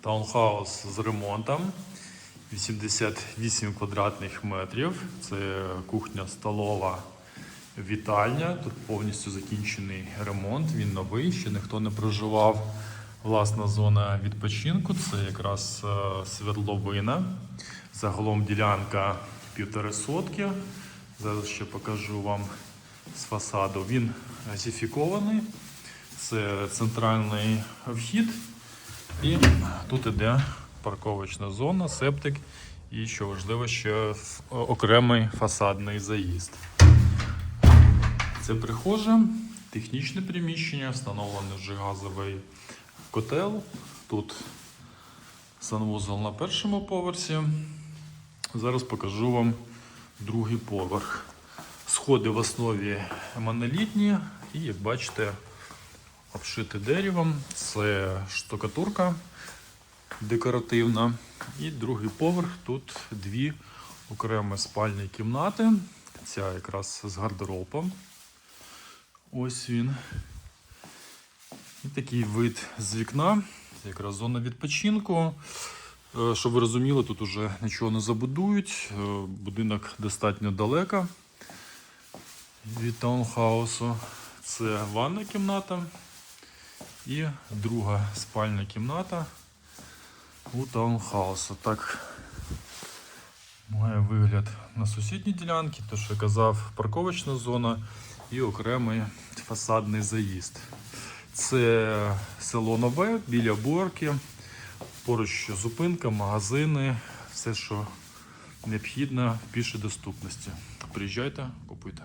Таунхаус з ремонтом. 88 квадратних метрів. Це кухня столова вітальня. Тут повністю закінчений ремонт. Він новий, ще ніхто не проживав. Власна зона відпочинку це якраз е, свердловина. Загалом ділянка півтори сотки. Зараз ще покажу вам з фасаду. Він газифікований. Це центральний вхід. І тут іде парковочна зона, септик і, що важливо, ще окремий фасадний заїзд. Це прихожа, технічне приміщення, встановлений вже газовий котел. Тут санвузол на першому поверсі. Зараз покажу вам другий поверх. Сходи в основі монолітні і, як бачите, обшити деревом. Це штукатурка декоративна. І другий поверх. Тут дві окремі спальні кімнати. Ця якраз з гардеробом. Ось він. І такий вид з вікна. Це якраз зона відпочинку. Е, Щоб ви розуміли, тут уже нічого не забудують. Е, Будинок достатньо далеко від таунхаусу. Це ванна кімната і друга спальня кімната у таунхаусу. Так має вигляд на сусідній ділянці, те, що я казав, парковочна зона і окремий фасадний заїзд. Це село Нове біля Борки. Поруч зупинка, магазини, все, що необхідно в пішій доступності. Приїжджайте, купуйте.